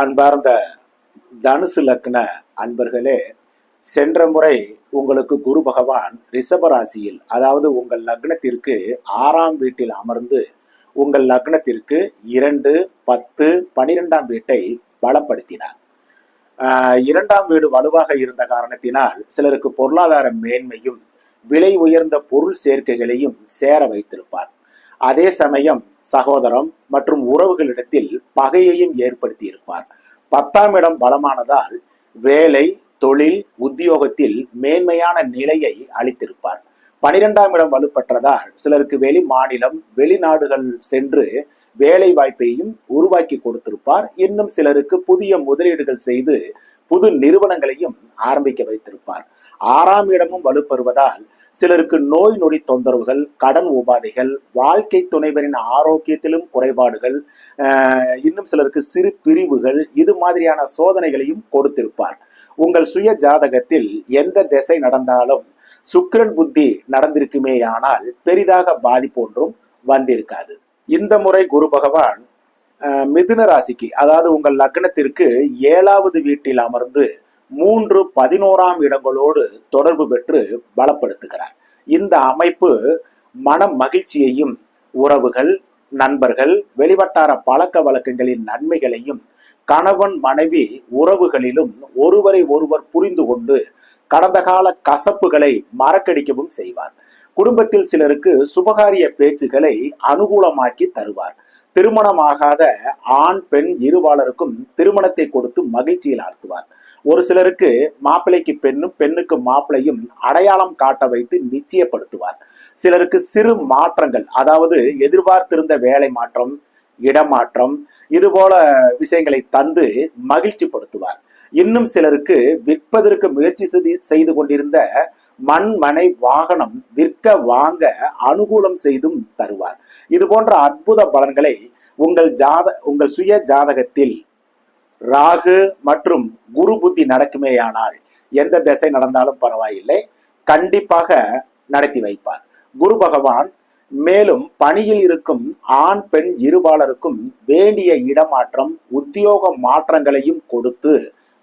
அன்பார்ந்த தனுசு லக்ன அன்பர்களே சென்ற முறை உங்களுக்கு குரு பகவான் ரிஷபராசியில் அதாவது உங்கள் லக்னத்திற்கு ஆறாம் வீட்டில் அமர்ந்து உங்கள் லக்னத்திற்கு இரண்டு பத்து பனிரெண்டாம் வீட்டை பலப்படுத்தினார். இரண்டாம் வீடு வலுவாக இருந்த காரணத்தினால் சிலருக்கு பொருளாதார மேன்மையும் விலை உயர்ந்த பொருள் சேர்க்கைகளையும் சேர வைத்திருப்பார். அதே சமயம் சகோதரம் மற்றும் உறவுகளிடத்தில் பகையையும் ஏற்படுத்தி இருப்பார் பத்தாம் இடம் பலமானதால் வேலை தொழில் உத்தியோகத்தில் மேன்மையான நிலையை அளித்திருப்பார். பனிரெண்டாம் இடம் வலுப்பற்றதால் சிலருக்கு வெளி மாநிலம் வெளிநாடுகள் சென்று வேலை வாய்ப்பையும் உருவாக்கி கொடுத்திருப்பார். இன்னும் சிலருக்கு புதிய முதலீடுகள் செய்து புது நிறுவனங்களையும் ஆரம்பிக்க வைத்திருப்பார். ஆறாம் இடமும் வலுப்பெறுவதால் சிலருக்கு நோய் நொடி தொந்தரவுகள் கடன் உபாதைகள் வாழ்க்கை துணைவரின் ஆரோக்கியத்திலும் குறைபாடுகள் இன்னும் சிலருக்கு சிறு பிரிவுகள் இது மாதிரியான சோதனைகளையும் கொடுத்திருப்பார். உங்கள் சுய ஜாதகத்தில் எந்த திசை நடந்தாலும் சுக்கிரன் புத்தி நடந்திருக்குமேயானால் பெரிதாக பாதிப்பு ஒன்றும் வந்திருக்காது. இந்த முறை குரு பகவான் ஆஹ், மிதுன ராசிக்கு அதாவது உங்கள் லக்னத்திற்கு ஏழாவது வீட்டில் அமர்ந்து மூன்று பதினோராம் இடங்களோடு தொடர்பு பெற்று பலப்படுத்துகிறார். இந்த அமைப்பு மன மகிழ்ச்சியையும் உறவுகள் நண்பர்கள் வெளிவட்டார பழக்க வழக்கங்களின் நன்மைகளையும் கணவன் மனைவி உறவுகளிலும் ஒருவரை ஒருவர் புரிந்து கொண்டு கடந்த கால கசப்புகளை மறக்கடிக்கவும் செய்வார். குடும்பத்தில் சிலருக்கு சுபகாரிய பேச்சுகளை அனுகூலமாக்கி தருவார். திருமணமாகாத ஆண் பெண் இருவாளருக்கும் திருமணத்தை கொடுத்து மகிழ்ச்சியில் ஆழ்த்துவார். ஒரு சிலருக்கு மாப்பிள்ளைக்கு பெண்ணும் பெண்ணுக்கு மாப்பிள்ளையும் அடையாளம் காட்ட வைத்து நிச்சயப்படுத்துவார். சிலருக்கு சிறு மாற்றங்கள் அதாவது எதிர்பார்த்திருந்த வேலை மாற்றம் இடமாற்றம் இது போல விஷயங்களை தந்து மகிழ்ச்சிப்படுத்துவார். இன்னும் சிலருக்கு விற்பதற்கு முயற்சி செய்து- செய்து கொண்டிருந்த மண் மனை வாகனம் விற்க வாங்க அனுகூலம் செய்தும் தருவார். இது போன்ற அற்புத பலன்களை உங்கள் ஜாத உங்கள் சுய ஜாதகத்தில் ராகு மற்றும் குரு புத்தி நடக்குமேயானால் எந்த திசை நடந்தாலும் பரவாயில்லை. கண்டிப்பாக நடத்தி வைப்பார். குரு பகவான் மேலும் பணியில் இருக்கும் ஆண் பெண் இருபாலருக்கும் வேண்டிய இடமாற்றம் உத்தியோக மாற்றங்களையும் கொடுத்து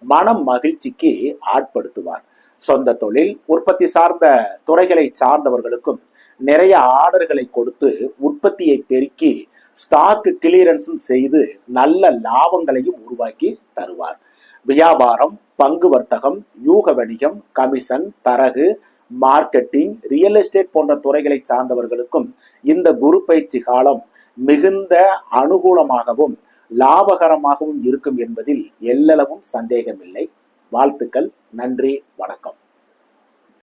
மனம் மகிழ்ச்சிக்கு ஆட்படுத்துவார். சொந்த தொழில் உற்பத்தி சார்ந்த துறைகளை சார்ந்தவர்களுக்கும் நிறைய ஆர்டர்களை கொடுத்து உற்பத்தியை பெருக்கி ஸ்டாக் கிளியரன்ஸும் செய்து நல்ல லாபங்களையும் உருவாக்கி தருவார். வியாபாரம் பங்கு வர்த்தகம் யூக வணிகம் கமிஷன் தரகு மார்க்கெட்டிங் ரியல் எஸ்டேட் போன்ற துறைகளை சார்ந்தவர்களுக்கும் இந்த குரு பயிற்சி காலம் மிகுந்த அனுகூலமாகவும் லாபகரமாகவும் இருக்கும் என்பதில் எல்லளவும் சந்தேகமில்லை. வாழ்த்துக்கள் நன்றி வணக்கம்.